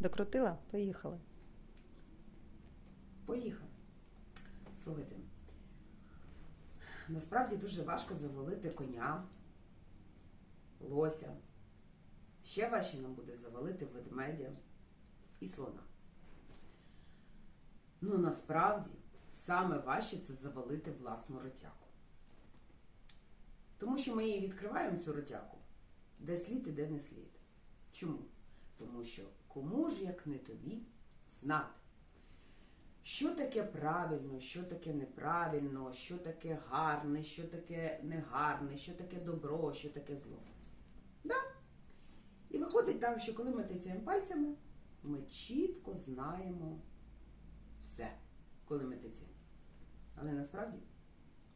Докрутила? Поїхали. Поїхали. Слухайте, насправді дуже важко завалити коня, лося. Ще важче нам буде завалити ведмедя і слона. Ну насправді саме важче це завалити власну ротяку. Тому що ми її відкриваємо цю ротяку, де слід і де не слід. Чому? Тому що кому ж, як не тобі, знати, що таке правильно, що таке неправильно, що таке гарне, що таке негарне, що таке добро, що таке зло. Да? І виходить так, що коли ми тицяємо пальцями, ми чітко знаємо все, коли ми тицяємо. Але насправді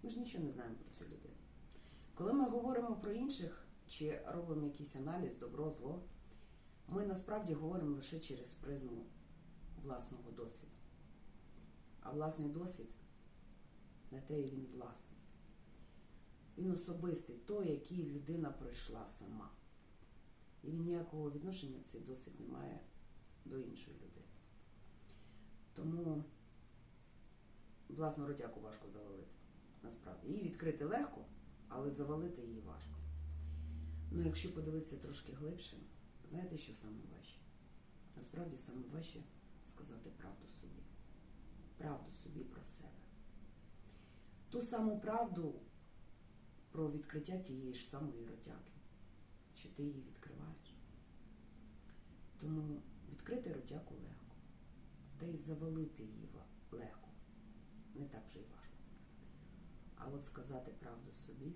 ми ж нічого не знаємо про цю людину. Коли ми говоримо про інших чи робимо якийсь аналіз, добро, зло, ми насправді говоримо лише через призму власного досвіду. А власний досвід на те і він власний. Він особистий, той, який людина пройшла сама. І він ніякого відношення цей досвід не має до іншої людини. Тому власну ротяку важко завалити. Насправді. Її відкрити легко, але завалити її важко. Ну, якщо подивитися трошки глибше, знаєте, що саме важче? Насправді саме важче сказати правду собі. Правду собі про себе. Ту саму правду про відкриття тієї ж самої ротяки. Чи ти її відкриваєш? Тому відкрити ротяку легко. Та й завалити її легко. Не так вже й важко. А от сказати правду собі